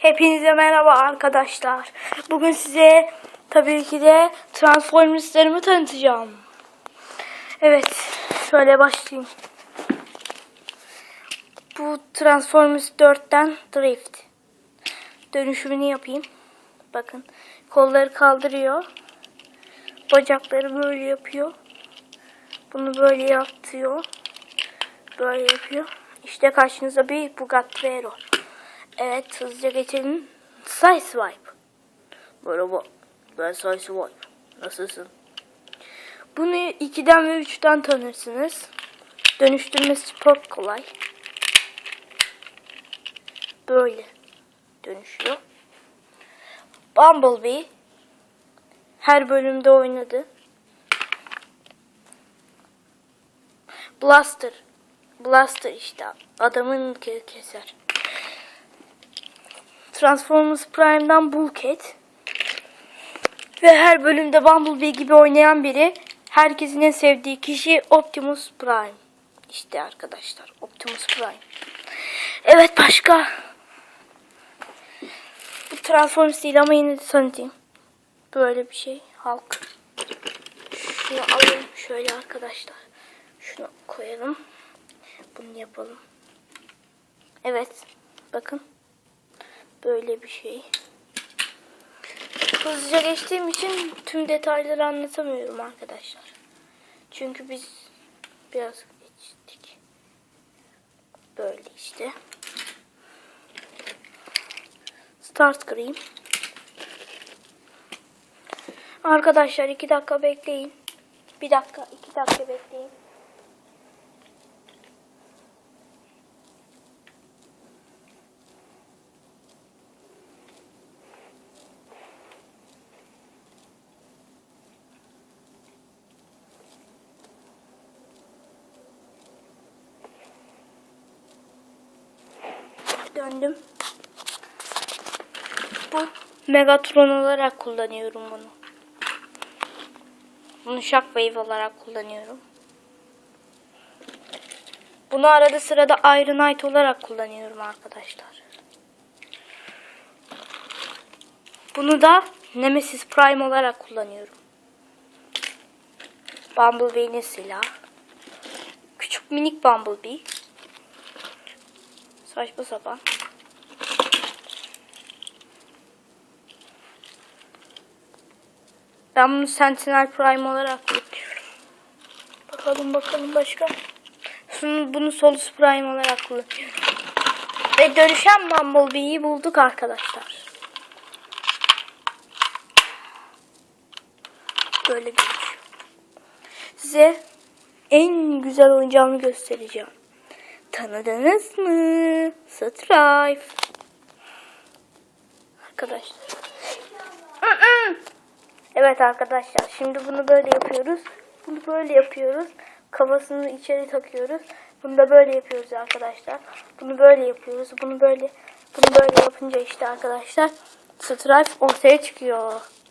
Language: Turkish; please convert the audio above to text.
Hepinize merhaba arkadaşlar. Bugün size tabii ki de Transformers'larımı tanıtacağım. Evet, şöyle başlayayım. Bu Transformers 4'ten Drift. Dönüşümünü yapayım. Bakın, kolları kaldırıyor. Bacakları böyle yapıyor. Bunu böyle yaptıyor. Böyle yapıyor. İşte karşınıza bir Bugatti Veyron. Evet hızlıca geçelim. Sideswipe. Merhaba. Ben Sideswipe. Nasılsın? Bunu 2'den ve 3'ten tanırsınız. Dönüştürmesi çok kolay. Böyle dönüşüyor. Bumblebee her bölümde oynadı. Blaster. Blaster işte adamın ke- keser. Transformers Prime'dan Bulkhead. Ve her bölümde Bumblebee gibi oynayan biri. Herkesin en sevdiği kişi Optimus Prime. İşte arkadaşlar Optimus Prime. Evet başka. Bu Transformers değil ama yine de tanıtayım. Böyle bir şey. Halk. Şunu alalım şöyle arkadaşlar. Şunu koyalım. Bunu yapalım. Evet. Bakın. Böyle bir şey. Hızlıca geçtiğim için tüm detayları anlatamıyorum arkadaşlar. Çünkü biz biraz geçtik. Böyle işte. Start Screen. Arkadaşlar iki dakika bekleyin. Bir dakika, iki dakika bekleyin. Döndüm. Bu Megatron olarak kullanıyorum bunu. Bunu Shockwave olarak kullanıyorum. Bunu arada sırada Iron Knight olarak kullanıyorum arkadaşlar. Bunu da Nemesis Prime olarak kullanıyorum. Bumblebee'nin silahı. Küçük minik Bumblebee. Saçma sapan. Ben bunu Sentinel Prime olarak kullanıyorum. Bakalım bakalım başka. Şunu, bunu Solus Prime olarak kullanıyorum. Ve dönüşen Bumblebee'yi bulduk arkadaşlar. Böyle dönüşüyor. Size en güzel oyuncağımı göstereceğim. Tanıdınız mı? Strife. Arkadaşlar. Evet arkadaşlar şimdi bunu böyle yapıyoruz. Bunu böyle yapıyoruz. Kafasını içeri takıyoruz. Bunu da böyle yapıyoruz arkadaşlar. Bunu böyle yapıyoruz. Bunu böyle bunu böyle yapınca işte arkadaşlar Stripe ortaya çıkıyor.